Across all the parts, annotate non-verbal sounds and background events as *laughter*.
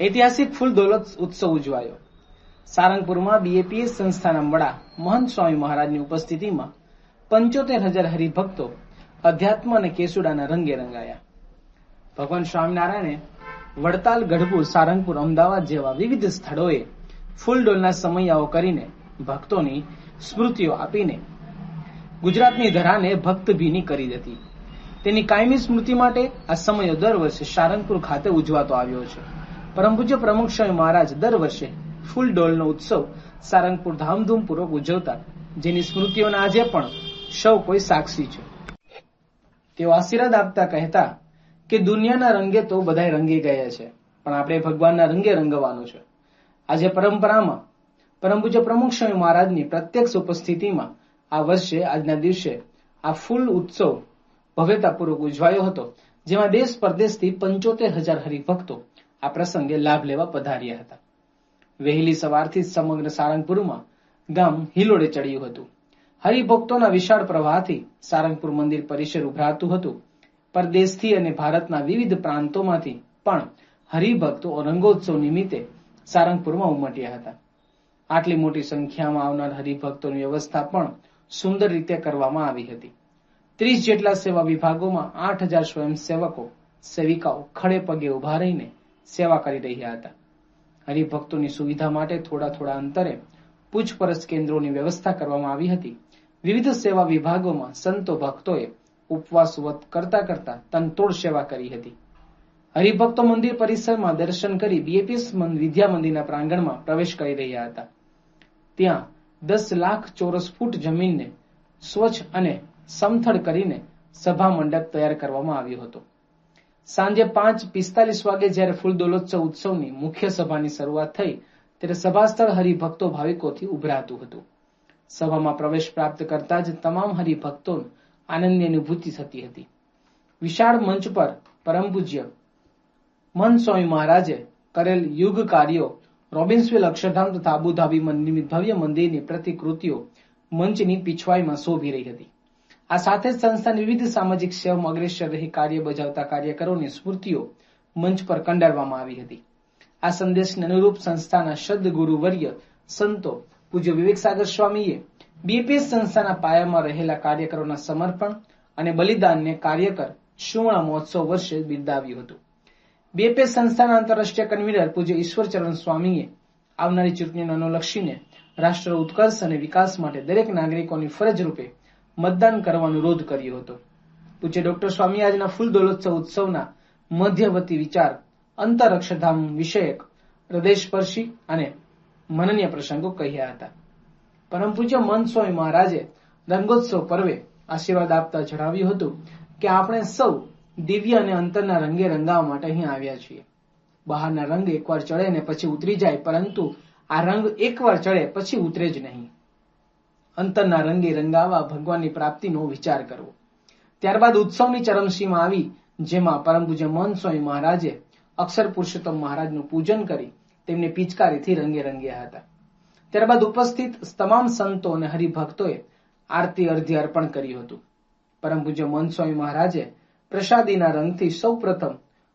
ઐતિહાસિક ફૂલ દોલત ઉત્સવ ઉજવાયો. સારંગપુરમાં બીએપીએસ સંસ્થાના વડા મહંત સ્વામી મહારાજની ઉપસ્થિતિમાં પંચોતેર હજાર હરિભક્તો અધ્યાત્મ અને કેસુડાના રંગે રંગાયા. ભગવાન સ્વામિનારાયણે વડતાલ ગઢપુર સારંગપુર અમદાવાદ જેવા વિવિધ સ્થળોએ ફૂલડોલના સમયાઓ કરીને ભક્તોની સ્મૃતિઓ આપીને ગુજરાતની ધરાને ભક્તભીની કરી હતી. તેની કાયમી સ્મૃતિ માટે આ સમયો દર વર્ષે સારંગપુર ખાતે ઉજવાતો આવ્યો છે. પરમ પૂજ્ય પ્રમુખ સ્વામી મહારાજ દર વર્ષે ફૂલ ડોલનો ઉત્સવ સારંગપુર ધામધૂમપૂર્વક ઉજવતા જેની સ્મૃતિઓના આજે પણ સૌ કોઈ સાક્ષી છે. તેઓ આશીર્વાદ આપતા કહેતા કે દુનિયાના રંગે તો બધાય રંગી ગયા છે, પણ આપણે ભગવાનના રંગે રંગવાનું છે. આજે પરંપરામાં પરમ પૂજ્ય પ્રમુખ સ્વામી મહારાજની પ્રત્યક્ષ ઉપસ્થિતિમાં આ વર્ષે, આજના દિવસે આ ફૂલ ઉત્સવ ભવ્યતાપૂર્વક ઉજવાયો હતો, જેમાં દેશ પરદેશથી પંચોતેર હજાર હરિભક્તો આ પ્રસંગે લાભ લેવા પધાર્યા હતા. વહેલી સવારથી સમગ્ર સારંગપુરમાં ગામ હિલોડે ચડ્યું હતું. હરિભક્તોના વિશાળ પ્રવાહથી સારંગપુર મંદિર પરિસર ઉભરાતું હતું. પરદેશથી અને ભારતના વિવિધ પ્રાંતોમાંથી પણ હરિભક્તો રંગોત્સવ નિમિત્તે સારંગપુરમાં ઉમટ્યા હતા. આટલી મોટી સંખ્યામાં આવનાર હરિભક્તોની વ્યવસ્થા પણ સુંદર રીતે કરવામાં આવી હતી. ત્રીસ જેટલા સેવા વિભાગોમાં આઠ હજાર સ્વયંસેવકો સેવિકાઓ ખડે પગે ઊભા રહીને સેવા કરી રહ્યા હતા. હરિભક્તોની સુવિધા માટે થોડા થોડા અંતરે પૂછપરછ કેન્દ્રોની વ્યવસ્થા કરવામાં આવી હતી. વિવિધ સેવા વિભાગોમાં સંતો ભક્તોએ ઉપવાસ વ્રત કરતા કરતા તનતોડ સેવા કરી હતી. હરિભક્તો મંદિર પરિસરમાં દર્શન કરી બીએપીએસ વિદ્યા મંદિરના પ્રાંગણમાં પ્રવેશ કરી રહ્યા હતા. ત્યાં દસ લાખ ચોરસ ફૂટ જમીનને સ્વચ્છ અને સમથળ કરીને સભા મંડપ તૈયાર કરવામાં આવ્યો હતો. સાંજે પાંચ પિસ્તાલીસ વાગે જ્યારે ફૂલ દોલોત્સવ ઉત્સવની મુખ્ય સભાની શરૂઆત થઈ, ત્યારે સભાસ્થળ હરિભક્તો ભાવિકોથી ઉભરાતું હતું. સભામાં પ્રવેશ પ્રાપ્ત કરતા જ તમામ હરિભક્તો આનંદની અનુભૂતિ થતી હતી. વિશાળ મંચ પર પરમ પૂજ્ય મન સ્વામી મહારાજે કરેલ યુગ કાર્યો, રોબિન્સવેલ અક્ષરધામ તથા આબુધાબી નિમિત્ત ભવ્ય મંદિરની પ્રતિકૃતિઓ મંચની પીછવાઈમાં શોભી રહી હતી. આ સાથે જ સંસ્થાની વિવિધ સામાજિક સેવામાં અગ્રેસર રહી કાર્ય બજાવતા કાર્યકરોની સ્મૃતિઓ મંચ પર કંડારવામાં આવી હતી. આ સંદેશને અનુરૂપ સંસ્થાના સદગુરુ વર્ય સંતો પૂજ્ય વિવેક સાગર સ્વામીએ બીપીએસ સંસ્થાના પાયામાં રહેલા કાર્યકરોના સમર્પણ અને બલિદાનને કાર્યકર સુવર્ણ મહોત્સવ વર્ષે બિરદાવ્યું હતું. બીએપીએસ સંસ્થાના આંતરરાષ્ટ્રીય કન્વીનર પૂજ્ય ઈશ્વરચરણ સ્વામીએ આવનારી ચૂંટણીને અનુલક્ષીને રાષ્ટ્ર ઉત્કર્ષ અને વિકાસ માટે દરેક નાગરિકોની ફરજ રૂપે મતદાન કરવાનો અનુરોધ કર્યો હતો. પૂજ્ય ડોક્ટર સ્વામી આજના ફૂલ દોલોત્સવ ઉત્સવના મધ્યવર્તી વિચાર અંતર અક્ષરધામ વિષયક હૃદયસ્પર્શી અને મનનીય પ્રસંગો કહ્યા હતા. પરમ પૂજ્ય મન મહારાજે રંગોત્સવ પર્વે આશીર્વાદ આપતા જણાવ્યું હતું કે આપણે સૌ દિવ્ય અને અંતરના રંગે રંગાવા માટે અહીં આવ્યા છીએ. બહારના રંગ એકવાર ચડે ને પછી ઉતરી જાય, પરંતુ આ રંગ એકવાર ચડે પછી ઉતરે જ નહીં. અંતરના રંગે રંગાવા ભગવાનની પ્રાપ્તિનો વિચાર કરવો. ત્યારબાદ ઉત્સવની ચરમસીમા આવી, જેમાં પરમ મન સ્વામી મહારાજે અક્ષર પુરુષોત્તમ મહારાજનું પૂજન કરી તેમને પિચકારીથી રંગે રંગ્યા હતા. ત્યારબાદ ઉપસ્થિત તમામ સંતો અને હરિભક્તોએ આરતી અર્ધી અર્પણ કર્યું હતું. પરમ પૂજ્ય મન સ્વામી મહારાજે પ્રસાદીના રંગથી સૌ પ્રથમ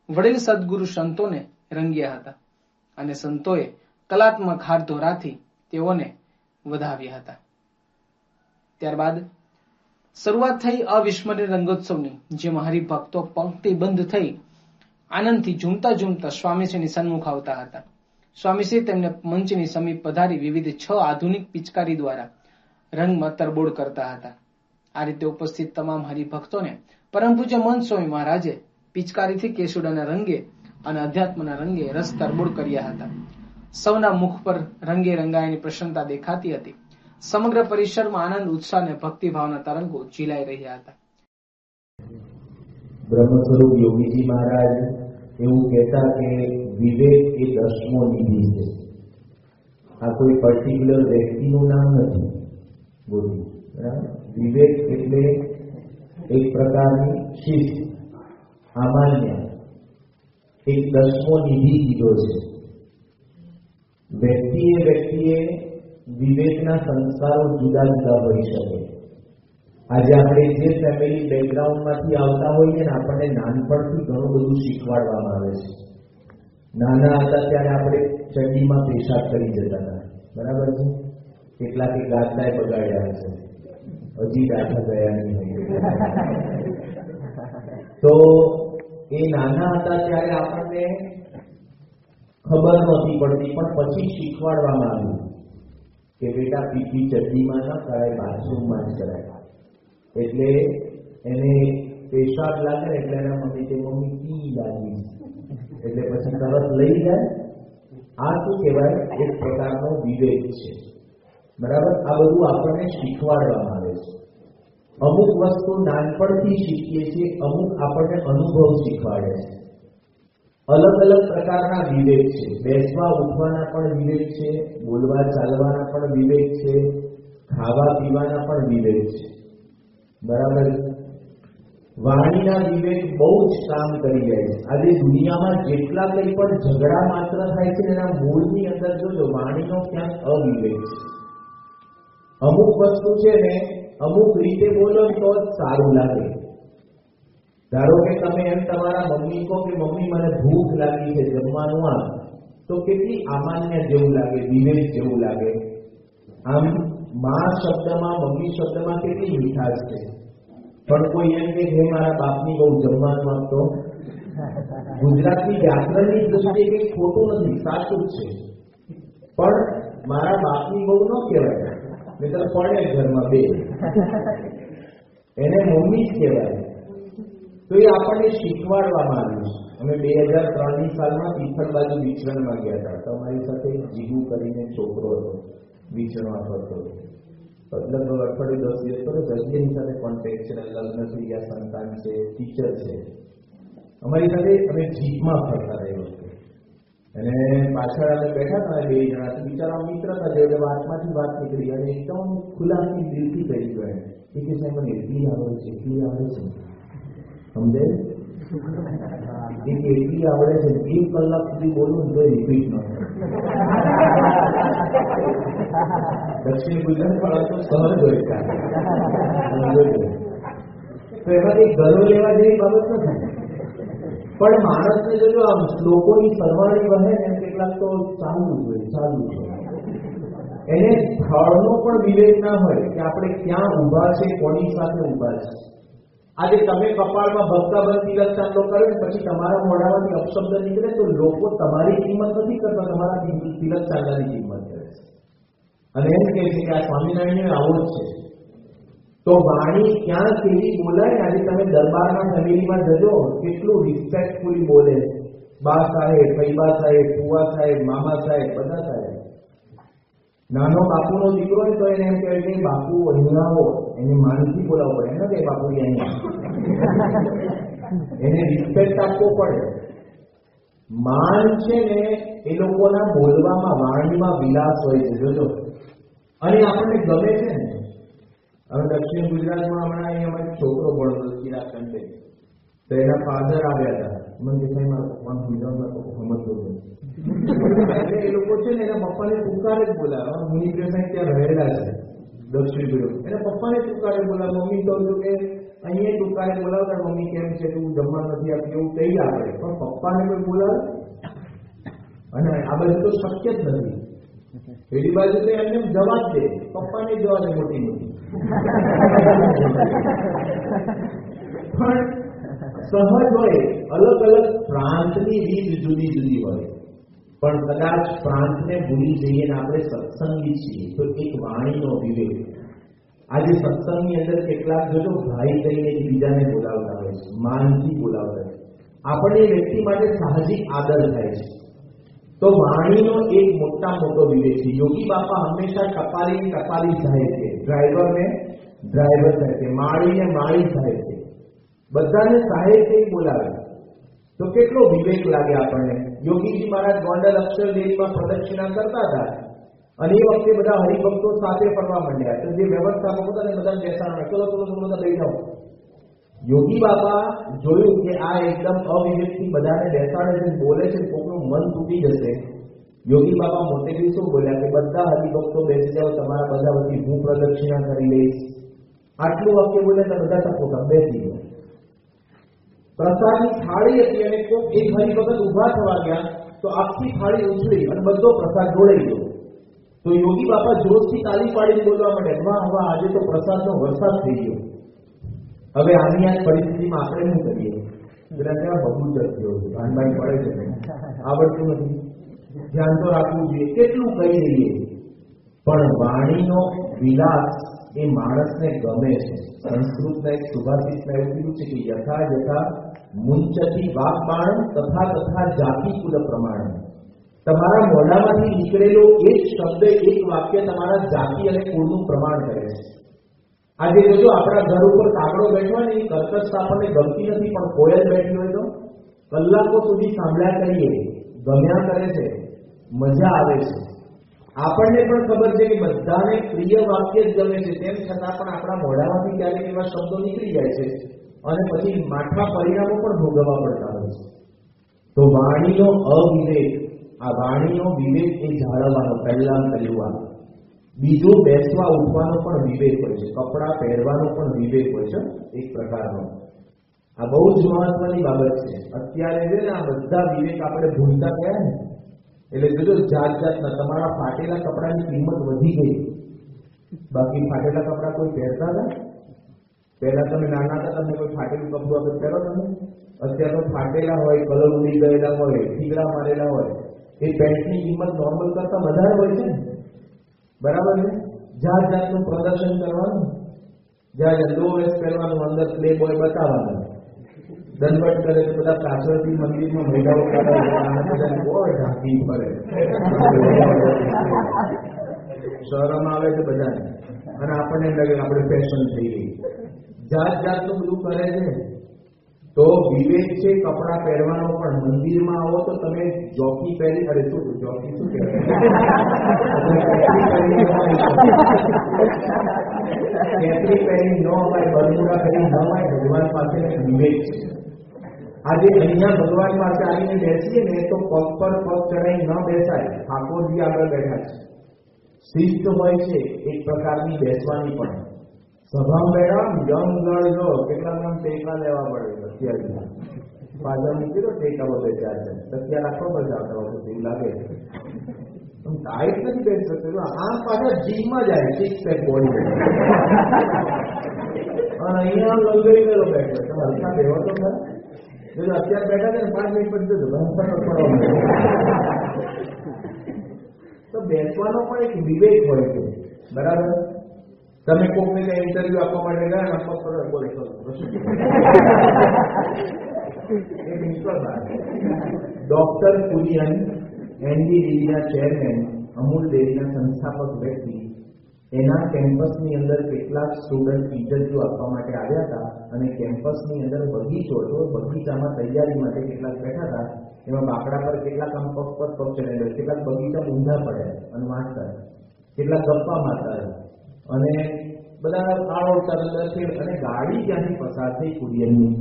વડીલ સદગુરુ સંતોને રંગ્યા હતા અને સંતોએ કલાત્મક હાર ધોરાથી તેઓને વધાવ્યા હતા. ત્યારબાદ શરૂઆત થઈ અવિસ્મરણીય રંગોત્સવની, જેમાં હરિભક્તો પંક્તિબંધ થઈ આનંદથી ઝૂમતા ઝૂમતા સ્વામીશ્રીની સન્મુખ આવતા હતા. સ્વામીશ્રી તેમને મંચની સમીપ પધારી વિવિધ છ આધુનિક પિચકારી દ્વારા રંગમાં તરબોળ કરતા હતા. આ રીતે ઉપસ્થિત તમામ હરિભક્તોને પરમ પૂજ્ય મન મહારાજે પિચકારીથી કેસુડાના રંગે અને અધ્યાત્મના રંગે રસ તરબોળ કર્યા હતા. સૌના મુખ પર રંગે રંગાયની પ્રસન્નતા દેખાતી હતી. સમગ્ર પરિસરમાં આનંદ, ઉત્સાહ અને ભક્તિભાવના તરંગો ચીલાઈ રહ્યા હતા. બ્રહ્મ સ્વરૂપ યોગીજી મહારાજ એવું કહેતા કે વિવેક એ દસમો નિધિ છે. આ કોઈ પર્ટિક્યુલર વ્યક્તિનું નામ નથી. બોલ્યું બરાબર? વિવેક એટલે એક પ્રકારની શિસ્ત સામાન્ય. એક દસમો નિધિ કીધો છે. વ્યક્તિએ વ્યક્તિએ વિવેકના સંસ્કારો જુદા જુદા હોઈ શકે. આજે આપણે જે ફેમિલી બેકગ્રાઉન્ડમાંથી આવતા હોઈએ ને, આપણને નાનપણથી ઘણું બધું શીખવાડવામાં આવે છે. નાના હતા ત્યારે આપણે ચડ્ડીમાં પેશાબ કરી જતા હતા. બરાબર છે? કેટલાકે ગાદલાય બગાડ્યા હશે. હજી ગાથા ગયા નહીં તો. એ નાના હતા ત્યારે આપણને ખબર નહોતી પડતી, પણ પછી શીખવાડવામાં આવ્યું કે બેટા પીઠી ચડ્ડીમાં ન કરાય, બાથરૂમમાં જ કરાય. એટલે એને પેશાબ લાગે એટલે એના મમ્મી તે મમ્મી, પી લાગી. એટલે પછી તરત લઈ જાય. આ શું કહેવાય? એક પ્રકારનો વિવેક છે. બરાબર? આ બધું આપણને શીખવાડવામાં આવે છે. અમુક વસ્તુ નાનપણથી શીખીએ છીએ, અમુક આપણને અનુભવ શીખવાડે છે. અલગ અલગ પ્રકારના વિવેક છે. બેસવા, ઉઠવાના પણ વિવેક છે, બોલવા, ચાલવાના પણ વિવેક છે, ખાવા, પીવાના પણ વિવેક છે. બરાબર? વાણીના વિવેક બહુ જ કામ કરી જાય છે. આજે દુનિયામાં જેટલા કંઈ પણ ઝઘડા માત્ર થાય છે એના મૂળની અંદર જોજો, વાણીનો ક્યાંક અવિવેક છે. અમુક વસ્તુ છે ને, અમુક રીતે બોલો તો સારું લાગે. ધારો કે તમે એમ તમારા મમ્મી કહો કે, મમ્મી, મને ભૂખ લાગી છે જમવાનું આ તો કેટલી અમાન્ય જેવું લાગે વિવેક જેવું લાગે? આમ મા શબ્દમાં, મમ્મી શબ્દમાં કેટલી મીઠાશ છે? પણ કોઈ એમ કે, હે મારા બાપની બહુ જમવાનું આપતો ગુજરાતની વ્યાકરણની દ્રષ્ટિએ કંઈ ખોટું નથી, સાચું છે. પણ મારા બાપની બહુ ન કહેવાય. નહીતર પડે ઘરમાં બે. એને મમ્મી જ કહેવાય. તો એ આપણને શીખવાડવામાં આવ્યું છે. અમે બે હજાર ત્રણની સાલમાં તિથલ બાજુ વિચરણમાં ગયા હતા. તમારી સાથે જીગુ કરીને છોકરો હતો. વિચરણમાં ફરતો લગભગ અઠવાડિયું દસ દિવસ પર દસની સાથે કોન્ટેક્ટ છે લગ્ન થઈ ગયા, સંતાન છે ટીચર છે. અમારી સાથે અમે જીપમાં ફરતા રહી વખતે. અને પાછળ અમે બેઠા હતા બે જણા બિચારા મિત્ર હતા, જે વાતમાંથી વાત નીકળી. અને એકદમ ખુલ્લાથી દિલથી કહી ગયો એ કે સાહેબ, મને એટલી આવે છે, એટલી આવે છે. સમજે? એટલી આવડે છે એક કલાક સુધી બોલું તો રિપીટ ન દક્ષિણ ગુજરાત વાળા સહજ હોય તો એમાંથી ઘરો લેવા જેવી બાબત નથી પણ માણસને જોજો આમ લોકોની સરવાણી બને ને કેટલાક તો ચાલુ જ હોય, ચાલુ જ હોય. એને સ્થળનો પણ વિવેક ના હોય કે આપણે ક્યાં ઊભા છે, કોની સાથે ઊભા છે. આજે તમે કપાળમાં ભક્તા તિલક ચાંદલો કરે ને, પછી તમારા મોઢામાંથી અપશબ્દ નીકળે તો લોકો તમારી કિંમત નથી કરતા, તમારા તિલક ચાંદાની કિંમત કરે છે. અને એમ કહે છે કે આ સ્વામિનારાયણ આવો જ છે. તો વાણી ક્યાં કેવી બોલાય? આજે તમે દરબારના ફેમિલીમાં જજો, કેટલું રિસ્પેક્ટફુલી બોલે. બા સાહેબ ફૈબા સાહેબ, ફુવા સાહેબ, મામા સાહેબ, બધા સાહેબ. નાનો બાપુનો દીકરો હોય તો એને એમ કહેવાય કે બાપુ, અહીંયા આવો. *laughs* એને માનથી બોલાવવો પડે એને કે બાપુ અહીંયા એને રિસ્પેક્ટ આપવો પડે. માન છે ને એ લોકોના બોલવામાં વાણીમાં વિલાસ હોય છે જોજો. અને આપણને ગમે છે ને. હવે દક્ષિણ ગુજરાતમાં હમણાં અહીંયા અમારી છોકરો ભણતો ચિરાગ કંટે તો એના ફાધર આવ્યા હતા. મને કે સાહેબ મારા પપ્પાનું તો સમજતો *laughs* એટલે એ લોકો છે ને એના પપ્પાને તુકારે જ બોલાવે. મુનિ ત્યાં રહેલા છે. દક્ષિણ ગયો એના પપ્પાને તુકારે બોલાવે મમ્મી કહું કે અહીંયા તુકારે બોલાવતા, મમ્મી કેમ છે? તું જમવા નથી આપતી, એવું કહી આપણે પણ પપ્પાને કોઈ બોલાવે? અને આ બધું તો શક્ય જ નથી. પેલી બાજુ તો એમને જવાબ દે. પપ્પાને જવા દે મોટી મોટી. પણ સહજ હોય, અલગ અલગ પ્રાંતની રીત જુદી જુદી હોય. પણ કદાચ પ્રાંતને ભૂલી જઈએ ને આપણે સત્સંગી છીએ તો એક વાણીનો વિવેક આજે સત્સંગની અંદર કેટલાક જોજો ભાઈ કહીને એકબીજાને બોલાવતા હોય છે માનથી બોલાવતા હોય આપણને એ વ્યક્તિ માટે સાહજિક આદર થાય છે તો વાણીનો એક મોટા મોટો વિવેક છે યોગી બાપા હંમેશા ટપાલી ટપાલી સાહેબ છે ડ્રાઈવરને ડ્રાઈવર સાહેબ છે માળીને માળી સાહેબ છે બધાને સાહેબ કઈ બોલાવે તો કેટલો વિવેક લાગે આપણને યોગીજી મહારાજ ગોંડલ અક્ષર દેવીમાં પ્રદક્ષિણા કરતા હતા. અને એ વખતે બધા હરિભક્તો સાથે ફરવા માંડ્યા. તો જે વ્યવસ્થાપક હતા ને બધા બેસાડવા ચલો ચલો ચલો, બધા લઈ જાઓ. યોગી બાબા જોયું કે આ એકદમ અવિવેકથી બધાને બેસાડે છે બોલે છે કોકનું મન તૂટી જશે. યોગી બાબા મોટેથી શું બોલ્યા કે, બધા હરિભક્તો બેસી જાઓ, તમારા બધા વતી હું પ્રદક્ષિણા કરી લઈશ. આટલું વાક્ય બોલે તો બધા ટપોટા બેસી ગયા. પ્રસાદની થાળી હતી અને કોક એક હરિભગત ઊભા થવા ગયા, તો આખી થાળી ઉછળી અને બધો પ્રસાદ જોડાઈ ગયો. તો યોગી બાપા જોશથી તાલી પાડીને બોલવા માટે વાહ વાહ, આજે તો પ્રસાદનો વરસાદ થઈ ગયો. હવે આની આ પરિસ્થિતિમાં આપણે શું કરીએ? બહુ ત્યાં થયો જતો ભાનભાઈ પડે છે આવડતું નથી. ધ્યાન તો રાખવું જોઈએ, કેટલું કહી દઈએ. પણ વાણીનો વિલાસ એ માણસને ગમે છે. સંસ્કૃતના એક સુભાષિતમાં એવું છે કે યથા યથા મુંચતી વાક બાણ તથા તથા જાતિ કુલ પ્રમાણ. તમારા મોઢામાંથી નીકળેલો એક શબ્દ, એક વાક્ય તમારા જાતિ અને કુળનું પ્રમાણ કરે છે. આજે જોજો આપણા ઘર ઉપર કાગડો બેઠો હોય ને, એ કર્કશ આપણને ગમતી નથી, પણ કોયલ બેઠી હોય તો? કલાકો સુધી સાંભળ્યા કરીએ, ગમ્યા કરે છે, મજા આવે છે. આપણને પણ ખબર છે કે બધાને પ્રિય વાક્ય જ ગમે છે. તેમ છતાં પણ આપણા મોઢામાંથી ક્યારેક એવા શબ્દો નીકળી જાય છે અને પછી માઠા પરિણામો પણ ભોગવવા પડતા હોય છે. તો વાણીનો અવિવેક, આ વાણીનો વિવેક એ જાળવવાનો પહેલા પહેલું બીજો બેસવા ઉઠવાનો પણ વિવેક હોય છે. કપડાં પહેરવાનો પણ વિવેક હોય છે. એક પ્રકારનો. આ બહુ જ મહત્વની બાબત છે. અત્યારે છે ને આ બધા વિવેક આપણે ભૂલતા ગયા ને એટલે જોજો જાત જાતના તમારા ફાટેલા કપડાની કિંમત વધી ગઈ, બાકી ફાટેલા કપડા કોઈ પહેરતા હતા પહેલા તમે નાના હતા, તમને કોઈ ફાટેલું કપડું આપણે પહેરો તમે અત્યારે તો ફાટેલા હોય, કલર ઉડી ગયેલા હોય ઠીકડા મારેલા હોય, એ પેન્ટની કિંમત નોર્મલ કરતા વધારે હોય છે ને. બરાબર છે? જાત જાતનું પ્રદર્શન કરવાનું. જ્યાં લો વેસ્ટ પહેરવાનું અંદર પ્લે બોય બતાવવાનું. દંડવટ કરે તો બધા પાછળથી મંદિરમાં મહિલાઓ બહુ ઢાંકી ફરે શરમ આવે છે બધાને. અને આપણને લાગે આપણે ફેશન થઈ ગઈ જાત જાતનું બધું કરે છે. તો વિવેક છે કપડા પહેરવાનો, પણ મંદિરમાં આવો તો તમે જોકી પહેરી, અરે શું, જોકી શું કહેવાય? પહેરી ન હોય બરમુડા પહેરી ન હોય, ભગવાન પાસે વિવેક છે. આજે અહીંયા ભગવાન પાસે આવીને બેસીએ ને તો પગ પર પગ ચડાઈ ન બેસાય ઠાકોરજી આગળ બેઠા છે. શિસ્ત હોય છે, એક પ્રકારની બેસવાની પણ. સભામાં બેઠા જમ જો કેટલા નામ ટેકા લેવા પડે? અત્યારે પાછળ મૂકી દો, ટેકા બધે ચાર છે અત્યારે આખો બધા આવતા એવું લાગે. ડાયટ નથી કરી શકતો આમ પાછા જીમમાં જાય સિક્સ પેક બોડી અને અહીંયા લંગડી ગયેલો બેઠો. તમે હલકા બેવા તો ખરા. જો અત્યારે બેઠા છે ને પાંચ મિનિટ પછી જજો તો બેસવાનો પણ એક વિવેક હોય છે બરાબર તમે કોકને કઈ ઇન્ટરવ્યુ આપવા માટે ગયા ને આપવા પર બોલે ચલો એક નિષ્ફળ ડોક્ટર કુરિયન એનડી ડેરીના ચેરમેન અમૂલ ડેરીના સંસ્થાપક વ્યક્તિ એના કેમ્પસની અંદર કેટલાક સ્ટુડન્ટ ઇન્ટરવ્યુ આપવા માટે આવ્યા હતા અને કેમ્પસની અંદર બગીચો હતો બગીચામાં તૈયારી માટે કેટલાક બેઠા હતા, એમાં બાકડા પર કેટલાક આમ પગ પર પગ ચડેલો કેટલાક બગીચા ઊંધા પડ્યા અને વાંચતા કેટલાક ગપ્પા મારતા અને બધા કાળો છે અને ગાડી ત્યાંથી પસાર થઈ કુરિયનની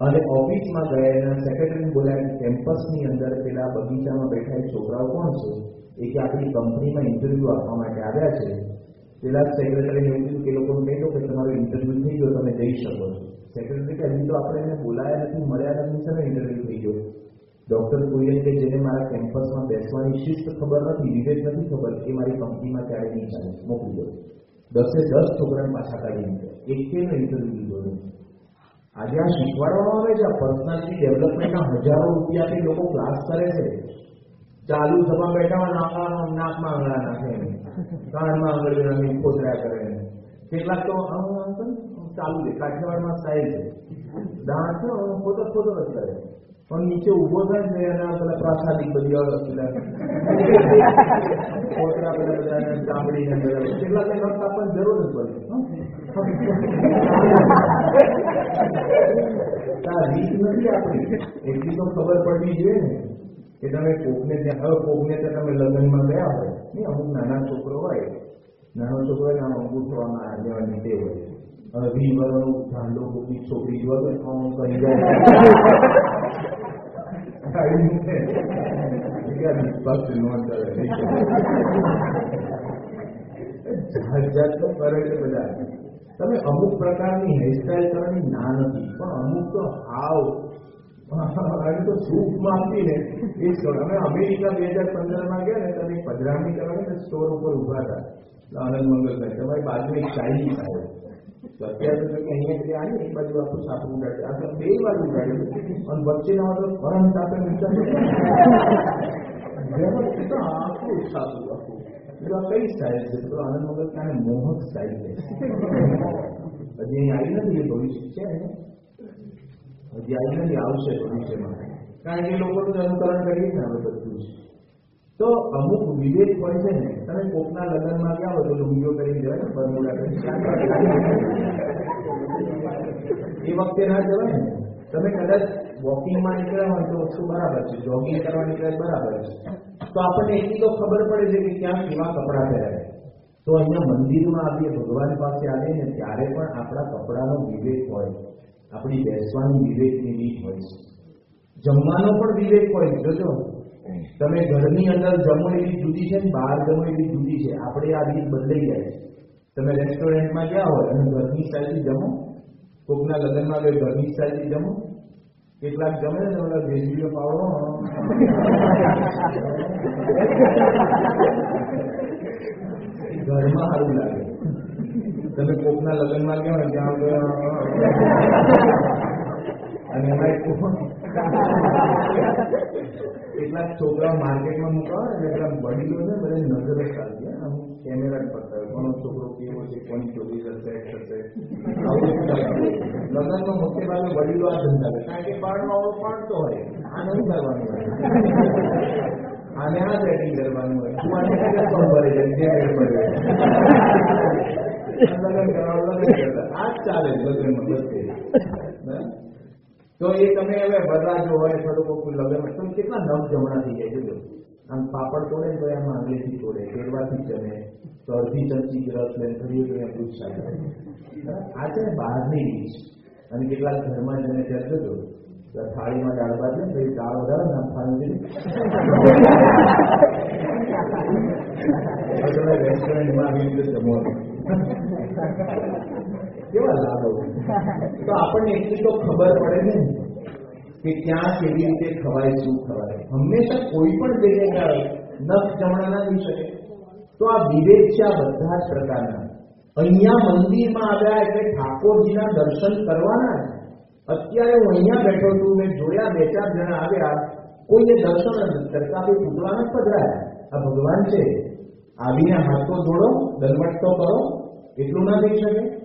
અને ઓફિસમાં ગયા એના સેક્રેટરીને બોલાવીને કેમ્પસની અંદર પેલા બગીચામાં બેઠા છોકરાઓ કોણ છે? એ કે આપણી કંપનીમાં ઇન્ટરવ્યુ આપવા માટે આવ્યા છે. પેલા સેક્રેટરીને એવું કીધું કે લોકોને કહી દો કે તમારો ઇન્ટરવ્યુ થઈ ગયો, તમે જઈ શકો. છો સેક્રેટરી કે હજી તો આપણે એને બોલાયા નથી, મળ્યા નથી છે ઇન્ટરવ્યુ થઈ ગયો? ડોક્ટર કોઈએ કે જેને મારા કેમ્પસમાં બેસવાની શિસ્ત ખબર નથી, વિવેક નથી ખબર, એ મારી કંપનીમાં ક્યારે નહીં ચાલે, મોકલી દો. દસે દસ છોકરાને પાછા કાઢી દીધા એક ઇન્ટરવ્યુ લીધો નહીં. આજે આ શીખવાડવામાં આવે છે પર્સનાલિટી ડેવલપમેન્ટના હજારો રૂપિયાથી લોકો ક્લાસ કરે છે. ચાલુ સભા બેઠા હોય નાકમાં નાકમાં આંગળા નાખે. કાનમાં આંગળી નાખી ખોતરા કરે. કેટલાક તો આમ ચાલુ છે. કાઠિયાવાડમાં સ્ટાઇલ છે. દાંત છે ખોતર ખોતર જ કરે. પણ નીચે ઊભો થાય ને એના પેલા પ્રાસાદિક બધી આવે પેલા ખોતરા પેલા બધા *laughs* ચામડી ને બધા. કેટલાક નખ આપણને જરૂર જ પડે *laughs* રીત નથી આપણી. એટલી તો ખબર પડવી જોઈએ ને કે તમે કોકને ત્યાં હવે કોકને ત્યાં તમે લગ્નમાં ગયા હોય નહીં અમુક નાના છોકરો હોય. નાનો છોકરો હોય આમ અંગૂઠવામાં લેવાની ટેવ હોય. હવે વી ઠાંડો કોકની છોકરી જોવા તો કરી જાય. *laughs* આવી મૂકે. ક્યાં વિશ્વાસ નોંધ કરે જાત જાતનું કરે છે બધા તમે અમુક પ્રકારની હેરસ્ટાઇલ કરવાની ના નથી પણ અમુક તો હાવ અને તો સૂપમાં આપીને એ સ્ટોર અમે અમેરિકા બે હજાર પંદરમાં ગયા ને તમે પધરામણી કરવાની ને સ્ટોર ઉપર ઊભા હતા આનંદ મંગલભાઈ તમારી બાજુ એક ચાઇનીઝ આવ્યો તો અત્યારે તો કે અહીંયા જે આવી એક બાજુ આખું સાપું ઉડાડે આ તો બે વાર ઉડાડ્યું અને વચ્ચેના તો કરંટ આપે મીટર આખું સાપું આખું એટલે આ કઈ સ્ટાઇલ છે તો આનંદ મંગલ કાને મોહક સ્ટાઇલ છે હજી અહીં આવી નથી એ ભવિષ્ય છે હજી આવી નથી આવશે ભવિષ્યમાં કારણ કે લોકોનું અનુકરણ કરીએ ને હવે બધું જ તો અમુક વિવેક હોય છે ને તમે કોકના લગ્નમાં ક્યાં તો લુંગીઓ કરીને જવાય ને બરમુડા એ વખતે ના જવાય ને, તમે કદાચ વોકિંગમાં નીકળ્યા હોય તો વસ્તુ બરાબર છે જોગિંગ કરવા નીકળ્યા બરાબર છે. તો આપણને એટલી તો ખબર પડે છે કે ક્યાં કેવા કપડાં પહેરાય. તો અહીંયા મંદિરમાં આવીએ, ભગવાન પાસે આવીએ ને, ત્યારે પણ આપણા કપડાનો વિવેક હોય. આપણી બેસવાની વિવેકની રીત હોય છે. જમવાનો પણ વિવેક હોય જોજો. તમે ઘરની અંદર જમો એવી જુદી છે ને બહાર જમો એવી જુદી છે? આપણે આ રીત બદલાઈ જાય તમે રેસ્ટોરન્ટમાં ગયા હોય અને ઘરની સ્ટાઇલથી જમો. કોકના લગ્નમાં ગઈ ઘરની સ્ટાઇલથી જમો. કેટલાક જમે ને ઓલા ભેજવીઓ પાવો ઘરમાં સારું લાગે. તમે કોકના લગ્નમાં ગયો ને ત્યાં અને એમાં કેટલાક છોકરા માર્કેટમાં મૂકવા એટલે પેલા વડીલો છે બધા નજર જ ચાલતી અમુક કેમેરા જ પકડાવે. કોનો છોકરો કેવો છે, કોની છોકરી આવું ચાલતું હોય. લગ્નમાં મોટે ભાગે વડીલો આ ધંધા કરે. કારણ કે પાડવા વાળો પાડતો હોય. આ નહીં કરવાનું હોય. આને આ સેટિંગ કરવાનું હોય. તું આને કોણ ભરે છે? જે. પડે લગ્ન કરવા, લગ્ન કરતા. આ જ ચાલે લગ્નમાં બધે? તો એ તમે હવે બદલાજો હોય થોડું કોઈ લગ્ન તમે કેટલા નવ જમણા થઈ જાય છે આમ પાપડ તોડે તો એમાં આંગળીથી તોડે કેળવાથી જમે તો અડધી ચમચી રસ લઈને ફરી એમ દૂધ શાક આ છે ને બહારની રીત. અને કેટલાક ઘરમાં જમે ત્યાં જોજો થાળીમાં દાળ ભાત ને પછી દાળ વધારે ને દીધી *laughs* તમે રેસ્ટોરન્ટમાં આવી રીતે જમો કેવા લાભો તો આપણને એટલી તો ખબર પડે ને કે ક્યાં કેવી રીતે ખવાય, શું ખવાય. હંમેશા કોઈ પણ જગ્યાએ નખ જમણા ના થઈ શકે. તો આ વિવેક છે આ બધા જ પ્રકારના. અહીંયા મંદિરમાં આવ્યા એટલે ઠાકોરજીના દર્શન કરવાના અત્યારે હું અહીંયા બેઠો છું, મેં જોયા બે ચાર જણા આવ્યા. કોઈને દર્શન નથી કરતા બે પૂતળાના પધરાયા. આ ભગવાન છે. આવીને હાથો જોડો દલવટ તો કરો એટલું ના થઈ શકે.